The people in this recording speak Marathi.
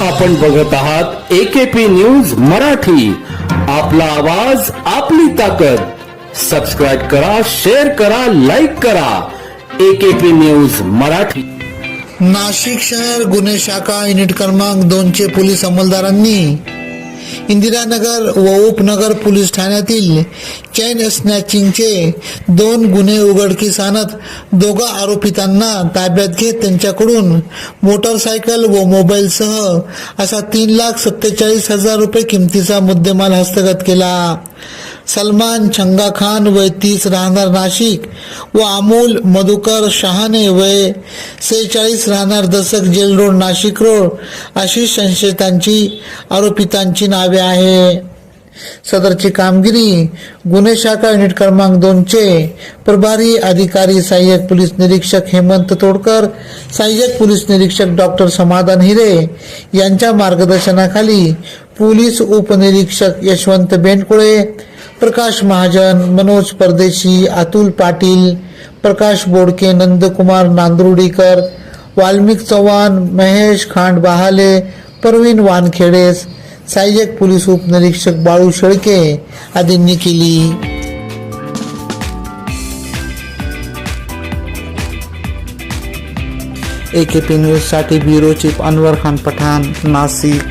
आपण बघत आहात एकेपी न्यूज मराठी. आपला आवाज आपली ताकद. सबस्क्राईब करा शेअर करा लाईक करा. AKP news Marathi. नाशिक शहर गुन्हे शाखा युनिट क्रमांक दोनचे पोलीस अंमलदारांनी इंदिरानगर व उपनगर पोलीस ठाण्यातील चैन स्नॅचिंगचे दोन गुन्हे उघडकीस आणत दोघा आरोपितांना ताब्यात घेत त्यांच्याकडून मोटरसायकल व मोबाईलसह असा तीन लाख सत्तेचाळीस हजार रुपये किमतीचा मुद्देमाल हस्तगत केला. सलमान छंगा खान वय तीस राहणार नाशिक. व अमोल मधुकर शहाणे वय सेहेचाळीस राहणार दसक जेल रोड नाशिक रोड अशी संशयितांची आरोपितांची नावे आहे. सदरची कामगिरी गुन्हे शाखा युनिट क्रमांक दोनचे प्रभारी अधिकारी सहाय्यक पोलीस निरीक्षक हेमंत तोडकर सहाय्यक पोलीस निरीक्षक डॉक्टर समाधान हिरे यांच्या मार्गदर्शनाखाली पोलीस उपनिरीक्षक यशवंत बेंडकुळे प्रकाश महाजन मनोज परदेशी अतुल पाटील प्रकाश बोडके नंदकुमार नांदुर्डीकर वाल्मिक चव्हाण महेश खांड बहाले परवीन वानखेडेस सहाय्यक पोलीस उपनिरीक्षक बाळू शेळके आदींनी केली. ए के पी न्यूजसाठी ब्युरो चीफ अनवर खान पठाण नाशिक